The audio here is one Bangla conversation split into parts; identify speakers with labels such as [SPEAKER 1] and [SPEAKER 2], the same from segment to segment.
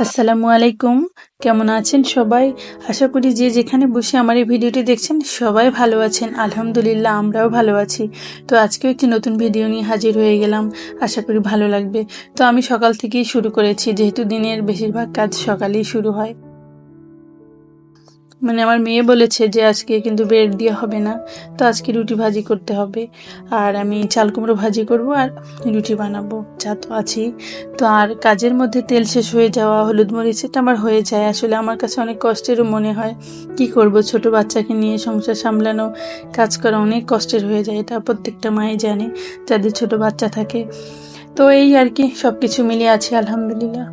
[SPEAKER 1] আসসালামু আলাইকুম। কেমন আছেন সবাই? আশা করি যে যেখানে বসে আমার এই ভিডিওটি দেখছেন, সবাই ভালো আছেন। আলহামদুলিল্লাহ, আমরাও ভালো আছি। তো আজকেও একটি নতুন ভিডিও নিয়ে হাজির হয়ে গেলাম। আশা করি ভালো লাগবে। তো আমি সকাল থেকেই শুরু করেছি, যেহেতু দিনের বেশিরভাগ কাজ সকালেই শুরু হয়। মানে আমার মেয়ে বলেছে যে আজকে কিন্তু ব্রেড দিয়ে হবে না, তো আজকে রুটি ভাজি করতে হবে। আর আমি চাল কুমড়ো ভাজি করব আর রুটি বানাবো, যা তো আছেই। তো আর কাজের মধ্যে তেল শেষ হয়ে যাওয়া, হলুদ মরিচ, এটা আমার হয়ে যায়। আসলে আমার কাছে অনেক কষ্টেরও মনে হয়, কি করব? ছোট বাচ্চাকে নিয়ে সংসার সামলানো, কাজ করা অনেক কষ্টের হয়ে যায়, এটা প্রত্যেকটা মায়ে জানে, যাদের ছোট বাচ্চা থাকে। তো এই আর কি সব কিছু মিলিয়ে আছে, আলহামদুলিল্লাহ।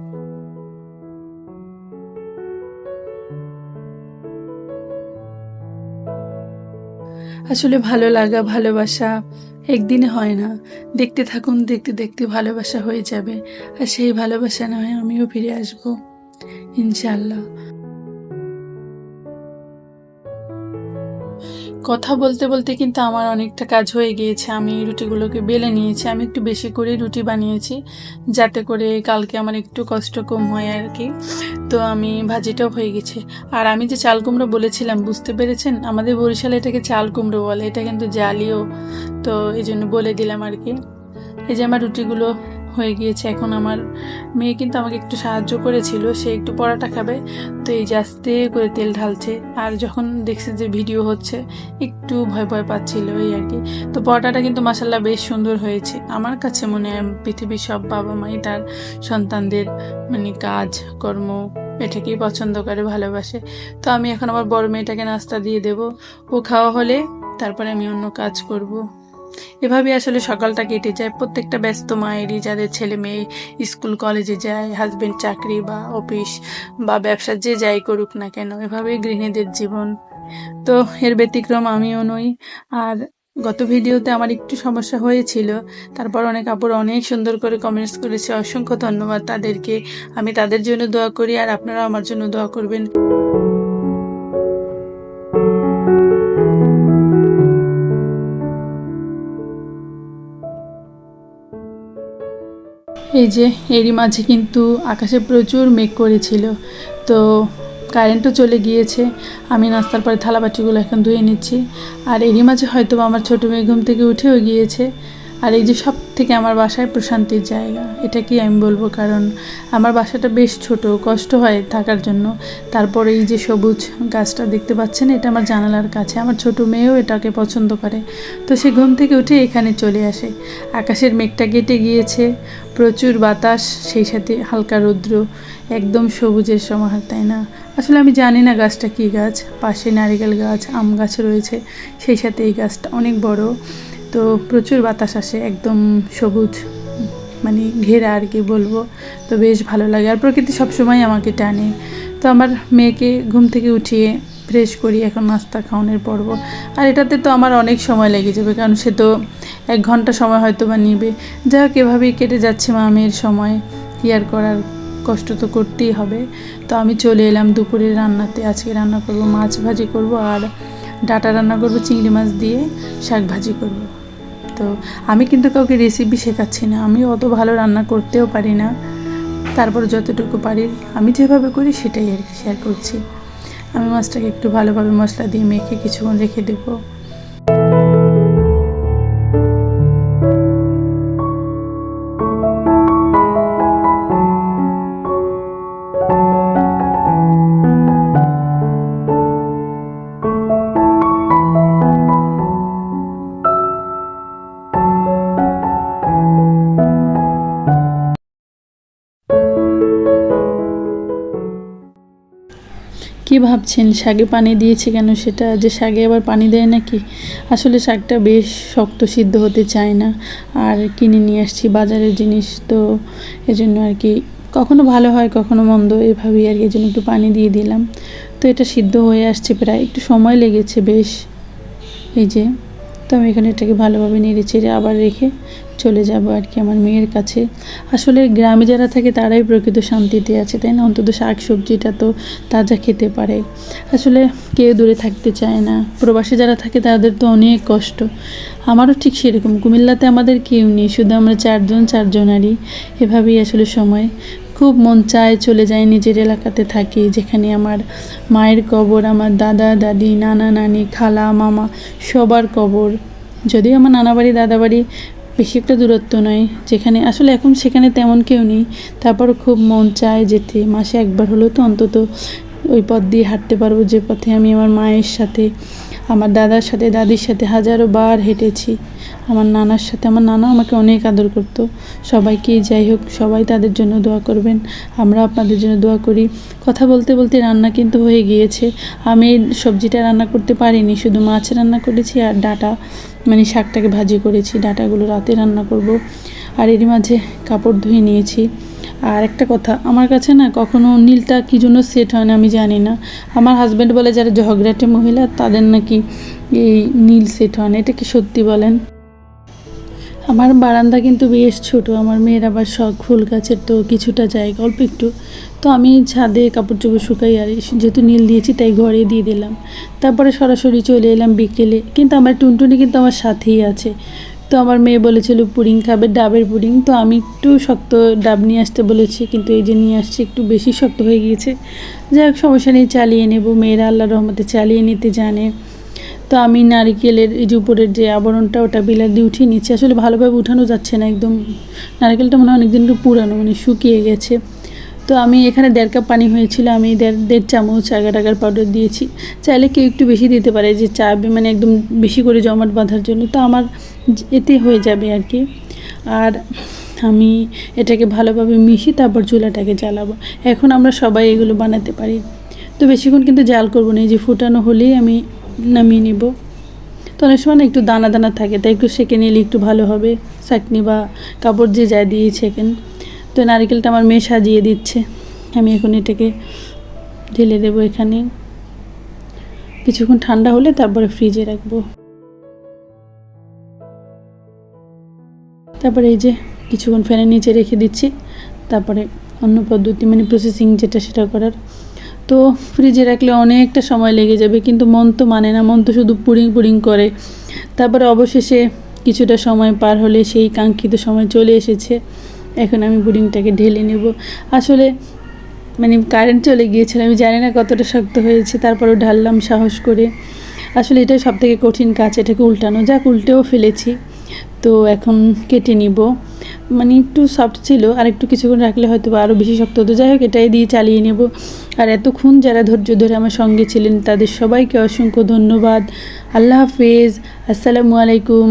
[SPEAKER 1] আসলে ভালো লাগা, ভালোবাসা একদিনে হয় না। দেখতে থাকুন, দেখতে দেখতে ভালোবাসা হয়ে যাবে। আর সেই ভালোবাসা না হয় আমিও ফিরে আসব। ইনশাল্লাহ কথা বলতে বলতে কিন্তু আমার অনেকটা কাজ হয়ে গিয়েছে। আমি রুটিগুলোকে বেলে নিয়েছি, আমি একটু বেশি করে রুটি বানিয়েছি যাতে করে কালকে আমার একটু কষ্ট কম হয় আর কি তো আমি ভাজিটাও হয়ে গেছে। আর আমি যে চাল কুমড়ো বলেছিলাম, বুঝতে পেরেছেন? আমাদের বরিশালে এটাকে চাল কুমড়ো বলে, এটা কিন্তু জালিও। তো এই জন্য বলে দিলাম আর কি এই যে আমার রুটিগুলো হয়ে গিয়েছে। এখন আমার মেয়ে কিন্তু আমাকে একটু সাহায্য করেছিল, সে একটু পরাটা খাবে। তো এই যে আস্তে করে তেল ঢালছে, আর যখন দেখছে যে ভিডিও হচ্ছে, একটু ভয় ভয় পাচ্ছিল এই আর কি। তো পরোটাটা কিন্তু মাসাল্লাহ বেশ সুন্দর হয়েছে। আমার কাছে মনে হয় পৃথিবীর সব বাবা মাই তার সন্তানদের মানে কাজ, কর্ম, এটাকেই পছন্দ করে, ভালোবাসে। তো আমি এখন আমার বড় মেয়েটাকে নাস্তা দিয়ে দেব। ও খাওয়া হলে তারপরে আমি অন্য কাজ করব। এভাবে আসলে সকালটা কেটে যায়। প্রত্যেকটা ব্যস্ত মায়েরই, যাদের ছেলে মেয়ে স্কুল, কলেজে যায় হাজবেন্ড চাকরি বা অফিস বা ব্যবসা, যে যাই করুক না কেন, এভাবেই গৃহিণীদের জীবন। তো এর ব্যতিক্রম আমিও নই। আর গত ভিডিওতে আমার একটু সমস্যা হয়েছিল। তারপর অনেক আপুর অনেক সুন্দর করে কমেন্টস করেছে। অসংখ্য ধন্যবাদ তাদেরকে। আমি তাদের জন্য দোয়া করি আর আপনারা আমার জন্য দোয়া করবেন। এই যে এরই মাঝে কিন্তু আকাশে প্রচুর মেঘ করেছিল। তো কারেন্টও চলে গিয়েছে। আমি নাস্তার পরে থালাবাটিগুলো এখন ধুয়ে নিচ্ছি। আর এরই মাঝে হয়তো আমার ছোটো মেয়ে ঘুম থেকে উঠেও গিয়েছে। আর এই যে সব থেকে আমার বাসায় প্রশান্তির জায়গা, এটা কি আমি বলব? কারণ আমার বাসাটা বেশ ছোট, কষ্ট হয় থাকার জন্য। তারপরে এই যে সবুজ গাছটা দেখতে পাচ্ছেন, এটা আমার জানালার কাছে। আমার ছোট মেয়েও এটাকে পছন্দ করে। তো সে ঘুম থেকে উঠে এখানে চলে আসে। আকাশের মেঘটা কেটে গিয়েছে, প্রচুর বাতাস, সেই সাথে হালকা রৌদ্র, একদম সবুজের সমাহার, তাই না? আসলে আমি জানি না গাছটা কী গাছ। পাশে নারিকেল গাছ, আম গাছ রয়েছে, সেই সাথে এই গাছটা অনেক বড়। তো প্রচুর বাতাস আসে, একদম সবুজ মানে ঘেরা আর কি বলব। তো বেশ ভালো লাগে। আর প্রকৃতি সবসময় আমাকে টানে। তো আমার মেয়েকে ঘুম থেকে উঠিয়ে ফ্রেশ করি, এখন নাস্তা খাওয়ানোর পর্ব। আর এটাতে তো আমার অনেক সময় লেগে যাবে, কারণ সে তো এক ঘণ্টা সময় হয়তো বা নিবে। যা হোক, এভাবেই কেটে যাচ্ছে মা মেয়ের সময়। কি আর করার, কষ্ট তো করতেই হবে। তো আমি চলে এলাম দুপুরের রান্নাতে। আজকে রান্না করব মাছ ভাজি করব আর ডাটা রান্না করব চিংড়ি মাছ দিয়ে শাক ভাজি করব। তো আমি কিন্তু কাউকে রেসিপি শেখাচ্ছি না। আমি অত ভালো রান্না করতেও পারি না। তারপর যতটুকু পারি, আমি যেভাবে করি সেটাই আর কি শেয়ার করছি। আমি মাছটাকে একটু ভালোভাবে মশলা দিয়ে মেখে কিছুক্ষণ রেখে দেবো। কি ভাবছেন? শাকে পানি দিয়েছে কেন সেটা? যে শাকে আবার পানি দেয় নাকি? আসলে শাকটা বেশ শক্ত সিদ্ধ হতে চায় না। আর কিনে নিয়ে আসছি বাজারের জিনিস, তো এজন্য আর কি কখনো ভালো হয়, কখনো মন্দ, এভাবেই আর কি এজন্য একটু পানি দিয়ে দিলাম। তো এটা সিদ্ধ হয়ে আসছে প্রায় একটু সময় লেগেছে বেশ। এই যে, তো আমি এখানে এটাকে ভালোভাবে নেড়ে চেড়ে আবার রেখে চলে যাব আর কি আমার মেয়ের কাছে। আসলে গ্রামে যারা থাকে তারাই প্রকৃত শান্তিতে আছে, তাই না? অন্তত শাক সবজিটা তো তাজা খেতে পারে। আসলে কেউ দূরে থাকতে চায় না। প্রবাসী যারা থাকে তাদের তো অনেক কষ্ট। আমারও ঠিক সেরকম। কুমিল্লাতে আমাদের কেউ নেই, শুধু আমরা চারজন, চারজনারই। এভাবেই আসলে সময়। খুব মন চায় চলে যাই নিজের এলাকাতে থাকি, যেখানে আমার মায়ের কবর, আমার দাদা, দাদি, নানা, নানি, খালা, মামা সবার কবর। যদিও আমার নানা বাড়ি, দাদা বাড়ি বেশি একটা দূরত্ব নয়। যেখানে, আসলে এখন সেখানে তেমন কেউ নেই। তারপর খুব মন চায় যেতে। মাসে একবার হলেও তো অন্তত ওই পথ দিয়ে হাঁটতে পারব যে পথে আমি আমার মায়ের সাথে আমার দাদার সাথে, দাদির সাথে হাজারো বার হেঁটেছি। আমার নানার সাথে। আমার নানা আমাকে অনেক আদর করতো। সবাইকেই যাই হোক, সবাই তাদের জন্য দোয়া করবেন। আমরা আপনাদের জন্য দোয়া করি। কথা বলতে বলতে রান্না কিন্তু হয়ে গিয়েছে। আমি সবজিটা রান্না করতে পারিনি। শুধু মাছ রান্না করেছি আর ডাটা মানে শাকটাকে ভাজি করেছি। ডাটাগুলো রাতে রান্না করব। আর এরই মাঝে কাপড় ধুয়ে নিয়েছি। আর একটা কথা, আমার কাছে না কখনো নীলটা কী জন্য সেট হয় না আমি জানি না। আমার হাজব্যান্ড বলে যারা ঝগড়াটে মহিলা, তাদের নাকি এই নীল সেট হয় না, এটা কি সত্যি বলেন? আমার বারান্দা কিন্তু বেশ ছোট, আমার মেয়ের আবার শখ, ফুল গাছের তো কিছুটা জায়গা, অল্প একটু। তো আমি ছাদে কাপড় চোপড় শুকাই আর যেহেতু নীল দিয়েছি তাই ঘরে দিয়ে দিলাম। তারপরে সরাসরি চলে এলাম বিকেলে, কিন্তু আমার টুনটুনি কিন্তু আমার সাথেই আছে। তো আমার মেয়ে বলেছিল, পুডিং খাবে, ডাবের পুডিং। তো আমি একটু শক্ত ডাব নিয়ে আসতে বলেছি, কিন্তু এই যে নিয়ে আসছি একটু বেশি শক্ত হয়ে গিয়েছে। যাই হোক, সমস্যা নেই, চালিয়ে নেব। মেয়েরা আল্লাহ রহমতে চালিয়ে নিতে জানে। তো আমি নারিকেলের এই যে উপরের যে আবরণটা, ওটা বিলার দিয়ে উঠিয়ে নিচ্ছি। আসলে ভালোভাবে উঠানো যাচ্ছে না একদম। নারকেলটা মনে হয় অনেকদিন পুরানো মানে শুকিয়ে গেছে। তো আমি এখানে দেড় কাপ পানি হয়েছিল, আমি দেড় দেড় চামচ আগার আগার পাউডার দিয়েছি। চাইলে কেউ একটু বেশি দিতে পারে যে চা মানে একদম বেশি করে জমাট বাঁধার জন্য। তো আমার এতে হয়ে যাবে আর কি। আর আমি এটাকে ভালোভাবে মিশিয়ে তারপর চুলাটাকে জ্বালাবো। এখন আমরা সবাই এগুলো বানাতে পারি। তো বেশিক্ষণ কিন্তু জাল করব না, এই যে ফুটানো হলেই আমি নামিয়ে নেব। তো অনেক সময় একটু দানা দানা থাকে, তাই একটু সেঁকে নিলে একটু ভালো হবে। চাটনি বা কাপড় যে যা দিয়ে ছেঁকেন তো নারকেলটা আমার মেয়ে সাজিয়ে দিচ্ছে। আমি এখন এটাকে ঢেলে দেবো এখানে। কিছুক্ষণ ঠান্ডা হলে তারপরে ফ্রিজে রাখব। তারপরে এই যে কিছুক্ষণ ফ্যানের নিচে রেখে দিচ্ছি। তারপরে অন্য পদ্ধতি মানে প্রসেসিং যেটা সেটা করার। তো ফ্রিজে রাখলে অনেকটা সময় লেগে যাবে, কিন্তু মন তো মানে না, মন তো শুধু পুরিং পুরিং করে। তারপরে অবশেষে কিছুটা সময় পার হলে সেই কাঙ্ক্ষিত সময় চলে এসেছে। এখন আমি পুডিংটাকে ঢেলে নেব। আসলে মানে কারেন্ট চলে গিয়েছিল, আমি জানি না কতটা শক্ত হয়েছে, তারপরেও ঢাললাম সাহস করে। আসলে এটাই সব থেকে কঠিন কাজ, এটাকে উল্টানো। যাক, উল্টেও ফেলেছি। তো এখন কেটে নিব। মানে একটু সফট ছিল আর একটু কিছুক্ষণ রাখলে হয়তো আরও বেশি শক্ত হতো। যাই হোক, এটাই দিয়ে চালিয়ে নেব। আর এতক্ষণ যারা ধৈর্য ধরে আমার সঙ্গে ছিলেন, তাদের সবাইকে অসংখ্য ধন্যবাদ। আল্লাহ হাফেজ। আসসালামু আলাইকুম।